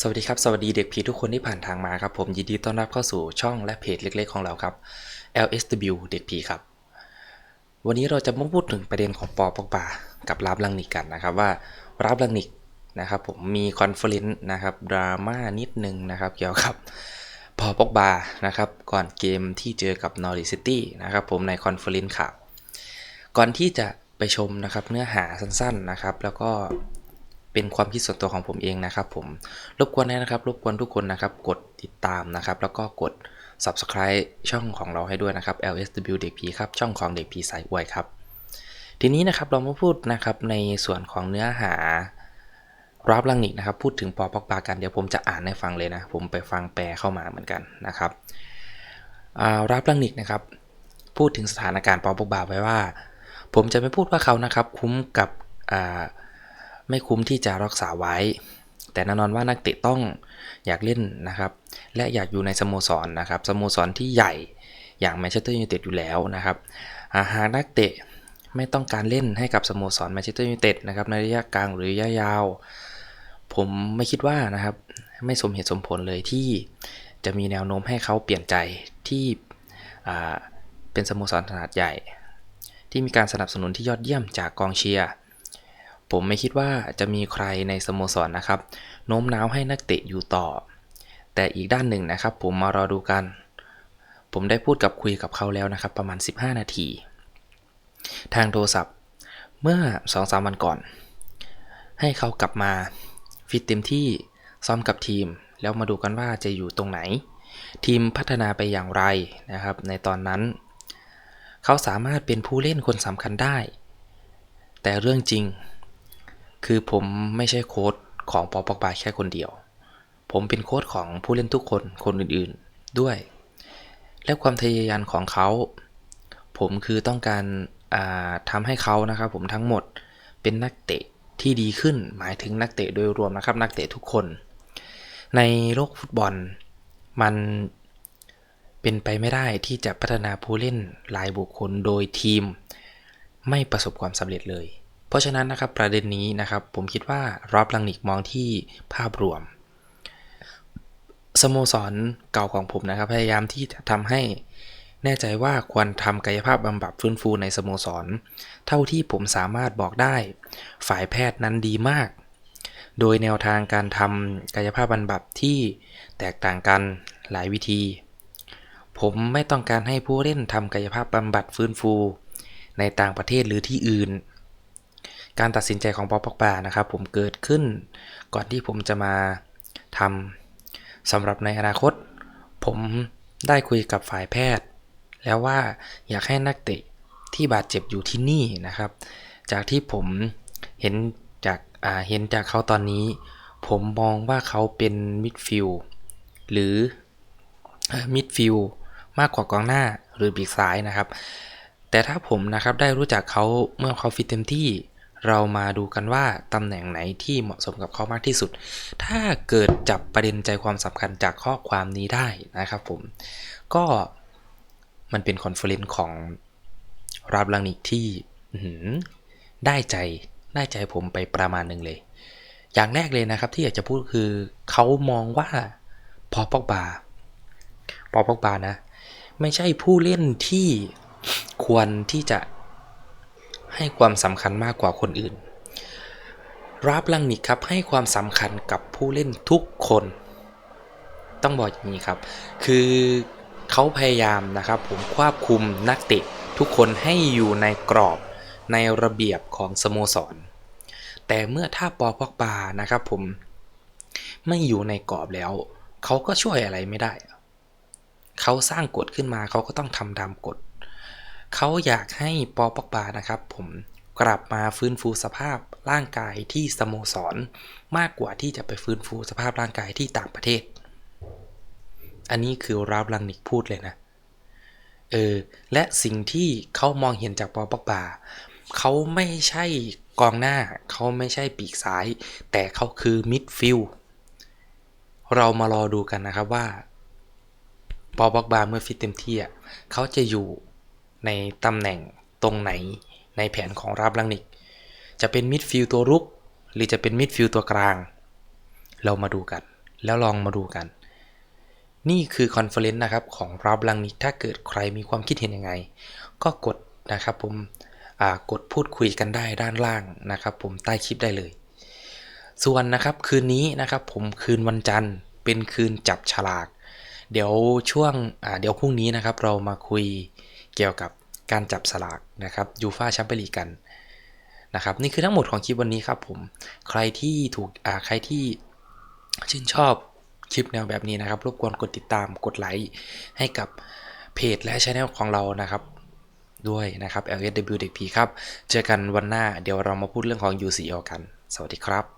สวัสดีครับ สวัสดีเด็กผีทุกคนที่ผ่านทางมาครับ ผมยินดีต้อนรับเข้าสู่ช่องและเพจเล็ก ๆ ของเราครับ LSW เด็กผีครับ วันนี้เราจะมาพูดถึงประเด็นของปอปอกบากับราบลังนิกกันนะครับว่าราบลังนิกนะครับผมมีคอนเฟอเรนซ์นะครับดราม่านิดนึงนะครับเกี่ยวกับปอปอกบานะครับก่อนเกมที่เจอกับนอริซิตี้นะครับผมในคอนเฟอเรนซ์ข่าวก่อนที่จะไปชมนะครับเนื้อหาสั้นๆนะครับ แล้วก็ เป็นความคิดส่วนตัวของผมเองนะครับผม รบกวนนะครับ รบกวนทุกคนนะครับ กดติดตามนะครับ แล้วก็กด subscribe ช่องของเราให้ด้วยนะครับ LSW เด็กผีครับ ช่องของเด็กผีสายอวยครับ ทีนี้นะครับเรามาพูดนะครับในส่วนของเนื้อหารับลังนิกนะครับ พูดถึงปอปอกปากัน เดี๋ยวผมจะอ่านให้ฟังเลยนะ ผมไปฟังแปลเข้ามาเหมือนกันนะครับอ่ารับลังนิกนะครับ พูดถึงสถานการณ์ปอปอกบาไว้ว่า ผมจะไม่พูดว่าเขานะครับ คุ้มกับอ่า ไม่คุ้มที่จะรักษาไว้ แต่แน่นอนว่านักเตะต้องอยากเล่นนะครับ และอยากอยู่ในสโมสรนะครับสโมสรที่ใหญ่อย่างแมนเชสเตอร์ยูไนเต็ดอยู่แล้วนะครับหากนักเตะไม่ต้องการเล่นให้กับสโมสรแมนเชสเตอร์ยูไนเต็ดนะครับในระยะกลางหรือระยะยาว ผมไม่คิดว่านะครับไม่สมเหตุสมผลเลยที่จะมีแนวโน้มให้เขาเปลี่ยนใจที่เป็นสโมสรขนาดใหญ่ ที่มีการสนับสนุนที่ยอดเยี่ยมจากกองเชียร์ ผมไม่คิดว่าจะมีใครในสโมสรนะครับ โน้มน้าวให้นักเตะอยู่ต่อ แต่อีกด้านหนึ่งนะครับ ผมมารอดูกัน ผมได้พูดกับคุยกับเขาแล้วนะครับ ประมาณ 15 นาที ทางโทรศัพท์เมื่อ 2-3 วันก่อน ให้เขากลับมาฟิตเต็มที่ซ้อมกับทีม แล้วมาดูกันว่าจะอยู่ตรงไหน ทีมพัฒนาไปอย่างไรนะครับ ในตอนนั้น เขาสามารถเป็นผู้เล่นคนสำคัญได้ แต่เรื่องจริง คือผมไม่ใช่โค้ชของปอปอกบาแค่คนเดียว ผมเป็นโค้ชของผู้เล่นทุกคนคนอื่นๆด้วย และความทะเยอทะยานของเขา ผมคือต้องการาทำให้เขานะครับผมทั้งหมดเป็นนักเตะที่ดีขึ้นหมายถึงนักเตะโดยรวมนะครับนักเตะทุกคน ในโลกฟุตบอล มันเป็นไปไม่ได้ที่จะพัฒนาผู้เล่นรายบุคคลโดยทีม ไม่ประสบความสำเร็จเลย ราะฉะนั้นนะครับประเด็นนี้นะครับผมคิดว่ารับลังนิกมองที่ภาพรวม สโมสรเก่าของผมนะครับพยายามที่จะทำให้แน่ใจว่าควรทำกายภาพบำบัดฟื้นฟูในสโมสร เท่าที่ผมสามารถบอกได้ ฝ่ายแพทย์นั้นดีมาก โดยแนวทางการทำกายภาพบำบัดที่แตกต่างกันหลายวิธี ผมไม่ต้องการให้ผู้เล่นทำกายภาพบำบัดฟื้นฟู ในต่างประเทศหรือที่อื่น การตัดสินใจของปอปอกปานะครับผมเกิดขึ้น ก่อนที่ผมจะมาทำสำหรับในอนาคต ผมได้คุยกับฝ่ายแพทย์ แล้วว่าอยากให้นักเตะที่บาดเจ็บอยู่ที่นี่นะครับ จากที่ผมเห็นจากาเห็นจากเขาตอนนี้ ผมมองว่าเขาเป็นมิดฟิลหรือมิดฟิลมากกว่ากองหน้าหรือปีกซ้ายนะครับ แต่ถ้าผมนะครับได้รู้จักเขาเมื่อเขาฟิตเต็มที่ เรามาดูกันว่าตำแหน่งไหนที่เหมาะสมกับเขามากที่สุด ถ้าเกิดจับประเด็นใจความสำคัญจากข้อความนี้ได้นะครับผม ก็มันเป็นคอนเฟอเรนซ์ของรับลังนิกที่ได้ใจได้ใจผมไปประมาณหนึ่งเลย อย่างแรกเลยนะครับที่อยากจะพูดคือเขามองว่าพอปอกบาพอปอกบานะ ไม่ใช่ผู้เล่นที่ควรที่จะ ให้ความสำคัญมากกว่าคนอื่นรับลังนิกครับให้ความสำคัญกับผู้เล่นทุกคน ต้องบอกอย่างนี้ครับ คือเขาพยายามนะครับผมควบคุมนักเตะทุกคนให้อยู่ในกรอบในระเบียบของสโมสร แต่เมื่อถ้าปอปอกบานะครับผมไม่อยู่ในกรอบแล้ว เขาก็ช่วยอะไรไม่ได้ เขาสร้างกฎขึ้นมาเขาก็ต้องทำตามกฎ เขาอยากให้ปอปอกบานะครับ ผมกลับมาฟื้นฟูสภาพร่างกายที่สโมสร มากกว่าที่จะไปฟื้นฟูสภาพร่างกายที่ต่างประเทศ อันนี้คือราบลังนิกพูดเลยนะ เออ และสิ่งที่เขามองเห็นจากปอปอกบาเขาไม่ใช่กองหน้า เขาไม่ใช่ปีกซ้าย แต่เขาคือมิดฟิลด์เรามารอดูกันนะครับว่า ปอบอกบาเมื่อฟิตเต็มที่อะเขาจะอยู่ ในตำแหน่งตรงไหนในแผนของราบลังนิก จะเป็นมิดฟิลด์ตัวรุก หรือจะเป็นมิดฟิลด์ตัวกลาง เรามาดูกัน แล้วลองมาดูกัน นี่คือคอนเฟอเรนซ์นะครับของรับลังนิก ถ้าเกิดใครมีความคิดเห็นยังไง ก็กดนะครับผมกดพูดคุยกันได้ด้านล่างนะครับผมใต้คลิปได้เลย ส่วนนะครับคืนนี้นะครับผมคืนวันจันทร์เป็นคืนจับฉลาก เดี๋ยวช่วงเดี๋ยวพรุ่งนี้นะครับเรามาคุย เกี่ยวกับการจับสลากนะครับยูฟาแชมเปี้ยนลีกกันนะครับนี่คือทั้งหมดของคลิปวันนี้ครับผมใครที่ถูกอ่าใครที่ชื่นชอบคลิปแนวแบบนี้นะครับ รบกวนกดติดตามกดไลค์ให้กับเพจและช anel ของเรานะครับ ด้วยนะครับ LSW เด็กผีครับ เจอกันวันหน้าเดี๋ยวเรามาพูดเรื่องของ UCL กัน สวัสดีครับ